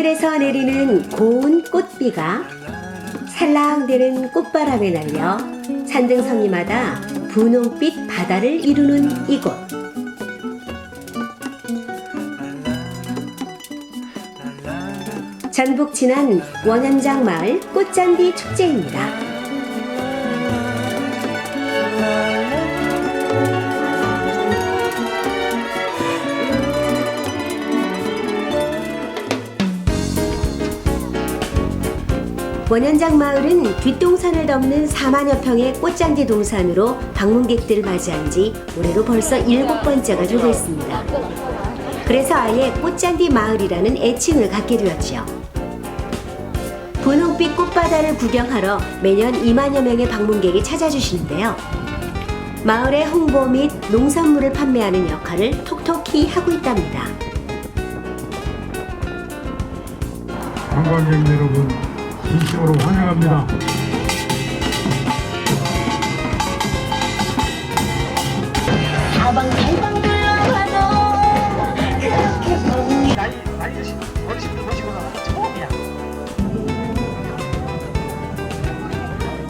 하늘에서 내리는 고운 꽃비가 살랑대는 꽃바람에 날려 산등성이마다 분홍빛 바다를 이루는 이곳. 전북 진안 원현장 마을 꽃잔디 축제입니다. 원현장 마을은 뒷동산을 덮는 4만여 평의 꽃잔디 동산으로 방문객들을 맞이한 지 올해로 벌써 일곱 번째가 되고 있습니다. 그래서 아예 꽃잔디 마을이라는 애칭을 갖게 되었지요. 분홍빛 꽃바다를 구경하러 매년 2만여 명의 방문객이 찾아주시는데요. 마을의 홍보 및 농산물을 판매하는 역할을 톡톡히 하고 있답니다. 관광객 여러분 진심으로 환영합니다. 사방팔방 둘러봐도 그렇게 봄이 나이 나이 드신 어르신들 보시고는 처음이야.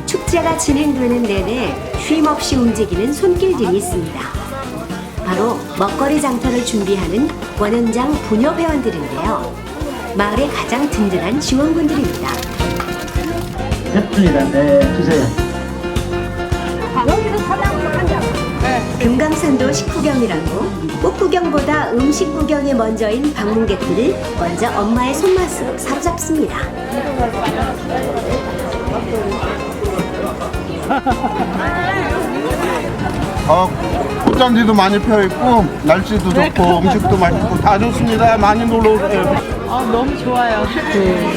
축제가 진행되는 내내 쉼없이 움직이는 손길들이 있습니다. 바로 먹거리 장터를 준비하는 원현장 부녀 회원들인데요. 마을의 가장 든든한 지원군들입니다. 했습니다. 네, 주세요. 금강산도 식구경이라고 꽃구경보다 음식 구경에 먼저인 방문객들을 먼저 엄마의 손맛으로 사로잡습니다. 어, 꽃잔디도 많이 펴 있고 날씨도 좋고 음식도 맛있고 다 좋습니다. 많이 놀러 오세요. 아, 너무 좋아요.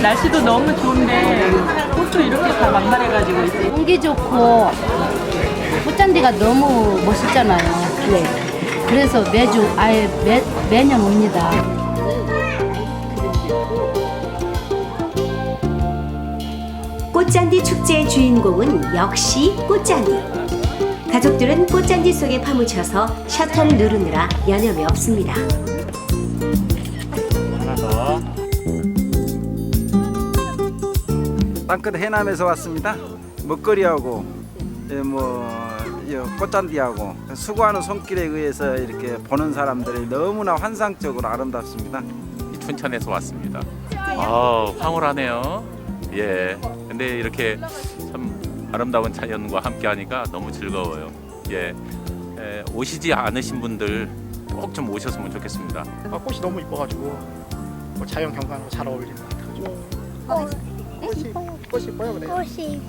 날씨도 너무 좋은데 꽃도 이렇게 다 만발해가지고 있어요. 공기 좋고 꽃잔디가 너무 멋있잖아요. 네. 그래서 매주 아예 매, 매년 옵니다. 꽃잔디 축제의 주인공은 역시 꽃잔디. 가족들은 꽃잔디 속에 파묻혀서 셔터를 누르느라 여념이 없습니다. 하나 더. 땅끝 해남에서 왔습니다. 먹거리하고 예, 뭐이 꽃잔디하고 수고하는 손길에 의해서 이렇게 보는 사람들이 너무나 환상적으로 아름답습니다. 이 춘천에서 왔습니다. 아, 황홀하네요. 예. 근데 이렇게 참 아름다운 자연과 함께 하니까 너무 즐거워요. 예. 에, 오시지 않으신 분들 꼭 좀 오셨으면 좋겠습니다. 아, 꽃이 너무 이뻐가지고 뭐 자연 경관으로 잘 어울리는 것 같아가지고. 꽃이 꽃이 이뻐요 그래 꽃이.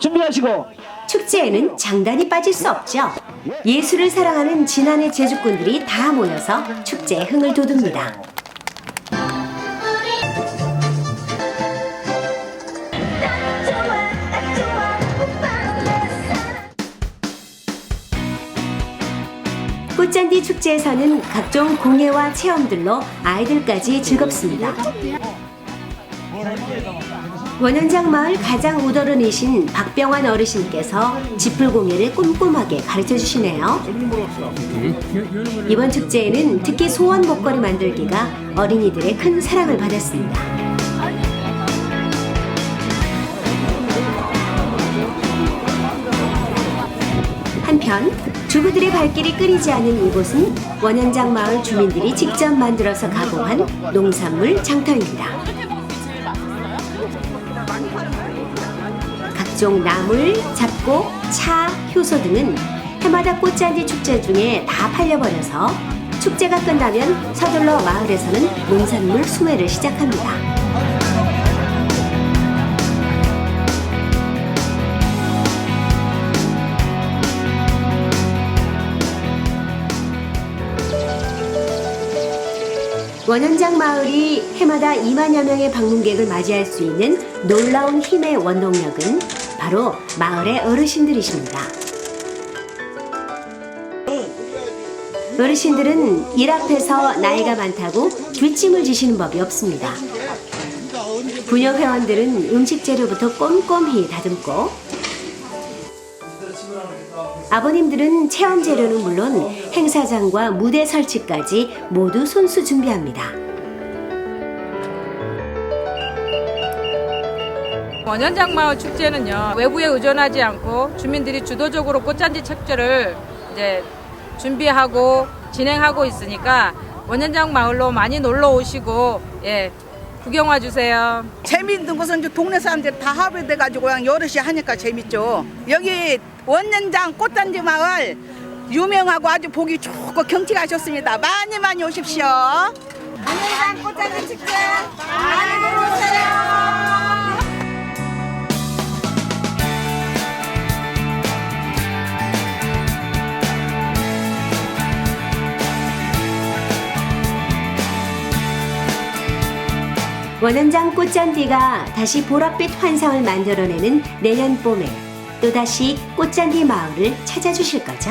준비하시고 축제에는 장단이 빠질 수 없죠. 예술을 사랑하는 진안의 제주꾼들이 다 모여서 축제의 흥을 돋웁니다. 꽃잔디 축제에서는 각종 공예와 체험들로 아이들까지 즐겁습니다. 원현장 마을 가장 우더른이신 박병환 어르신께서 지풀 공예를 꼼꼼하게 가르쳐 주시네요. 이번 축제에는 특히 소원 목걸이 만들기가 어린이들의 큰 사랑을 받았습니다. 한편 주부들의 발길이 끊이지 않는 이곳은 원현장 마을 주민들이 직접 만들어서 가공한 농산물 장터입니다. 각종 나물, 잡곡, 차, 효소 등은 해마다 꽃잔디 축제 중에 다 팔려버려서 축제가 끝나면 서둘러 마을에서는 농산물 수매를 시작합니다. 원현장 마을이 해마다 2만여 명의 방문객을 맞이할 수 있는 놀라운 힘의 원동력은 바로 마을의 어르신들이십니다. 어르신들은 일 앞에서 나이가 많다고 뒷짐을 지시는 법이 없습니다. 부녀 회원들은 음식 재료부터 꼼꼼히 다듬고 아버님들은 체험 재료는 물론 행사장과 무대 설치까지 모두 손수 준비합니다. 원현장 마을 축제는요 외부에 의존하지 않고 주민들이 주도적으로 꽃잔디 축제를 이제 준비하고 진행하고 있으니까 원현장 마을로 많이 놀러 오시고 예 구경 와 주세요. 재미있는 것은 이제 동네 사람들이 다 합의돼 가지고 그냥 여럿이 하니까 재밌죠. 여기 원년장 꽃단지 마을 유명하고 아주 보기 좋고 경치가 좋습니다. 많이 많이 오십시오. 원년장 꽃단지 원현장 꽃잔디가 다시 보랏빛 환상을 만들어내는 내년 봄에 또다시 꽃잔디 마을을 찾아주실 거죠?